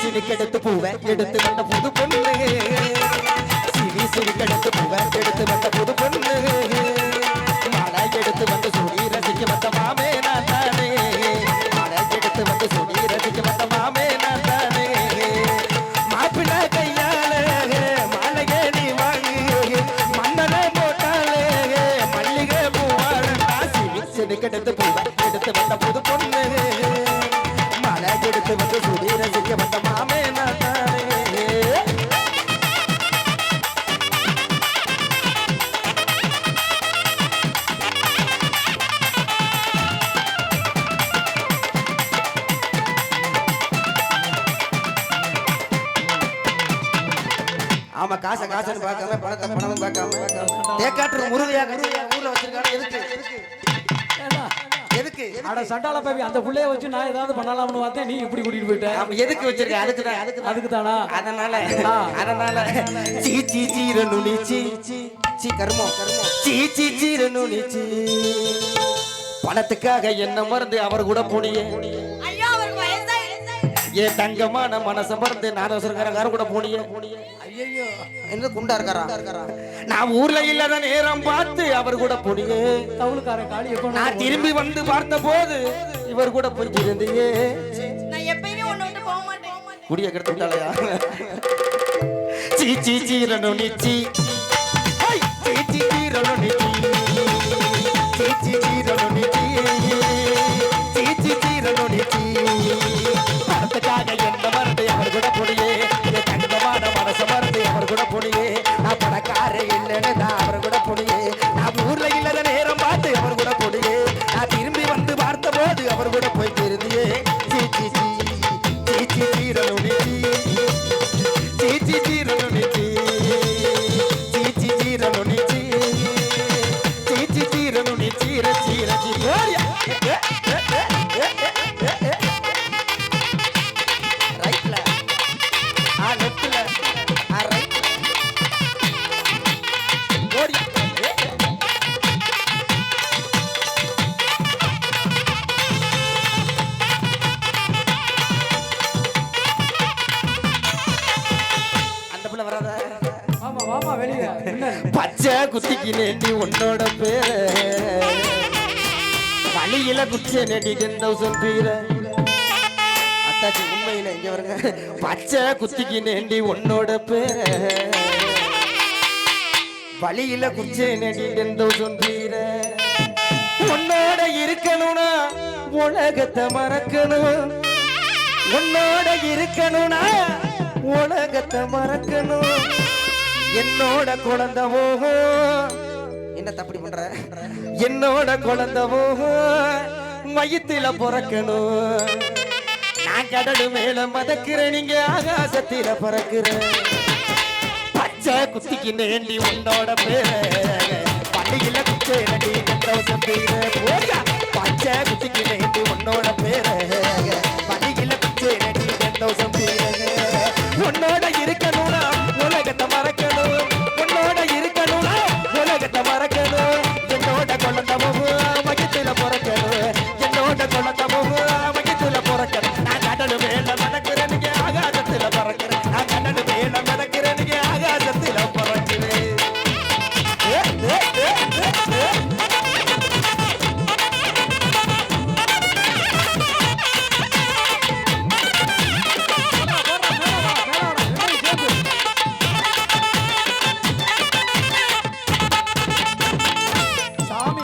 சிரிக்கு எடுத்து பூவை எடுத்து வந்த புது பொண்ணு. சிரி சிரிக்கு எடுத்து பூவை எடுத்து வந்த புது பொண்ணு. மழை எடுத்து வந்து சுடி ரசிக்க வந்த மாமே நான் தானே. மழை எடுத்து வந்து சுடி ரசிக்க வந்த மாமே நான் தானே. மாப்பிள்ளை கையால மாலையே நீ வாங்கி. மன்னனை போட்டாலே மல்லிகை பூவாடா சிரி சிரிக்கு எடுத்து பூவை எடுத்து வந்த புது பொண்ணு. மழை எடுத்து வந்து ஆமா காசை காசுன்னு பார்க்காம பணத்தை பணமும் பார்க்காம. தேக்காட்டு முருகையா கருதையா ஊர்ல வச்சிருக்காங்க எதுக்கு? எதுக்கு? அட சண்டால பாவி அந்த புள்ளைய வச்சு நான் ஏதாவது பண்ணலாம்னு பார்த்தேன் நீ இப்படி கூட்டிட்டு போயிட்ட. ஆமா, எதுக்கு வச்சிருக்க? அதுக்கு தான் அதுக்கு அதுக்கு தானா அதனால. அதனால சீ சீ சீரனு நீ சீ சீ கர்மம் கர்மம் சீ சீ சீரனு நீ சீ பணத்துக்காக என்ன மறந்து அவர் கூட போனியே? ஏன் தங்கமான மனச மறந்து நாதோசரக்காரங்கார கூட போனியே ஐயோ என்ன குண்டா இருக்காரா? நான் ஊர்ல இல்லாத நேரம் பார்த்து அவர் கூட போனியே தவுளுக்காரன் காளி எப்போ நான் திரும்பி வந்து பார்த்த போது இவர் கூட போய் இருந்தியே நான் எப்பயுமே ஒண்ணு விட்டு போக மாட்டேன். குடிய கெடுத்து விட்டாளையா சீ சீ சீரனு நிச்சி ஹை! சீ சீ சீரனு நிச்சி சீ. சீ சீரனு நிச்சி பச்சை குத்திக்கு நேண்டி உன்னோட பேர. வழியில குச்சை நேண்டி டென் தௌசண்ட் பேர அத்தாச்சி உண்மையில இங்க வருங்க. பச்சை குத்திக்கு நேண்டி உன்னோட பேர. வழியில குச்சை நேண்டி டென் தௌசண்ட் பேர உன்னோட இருக்கணும்னா உலகத்தை மறக்கணும். உன்னோட இருக்கணும்னா உலகத்தை மறக்கணும். என்னோட குழந்தை போகும் என்ன தப்படி பண்ற? என்னோட குழந்தை போகும் வயித்துல பிறக்கணும். நான் கடல் மேல மதக்கிறேன் நீங்க ஆகாசத்தில பறக்கிறேன். பச்சை குத்திக்கு நேண்டி உன்னோட பேர. பள்ளியில நடி கந்தோசம் பேர போயா பச்சை குத்திக்கு நேண்டி உன்னோட பேர. பள்ளியில நடி கந்தோசம் பேர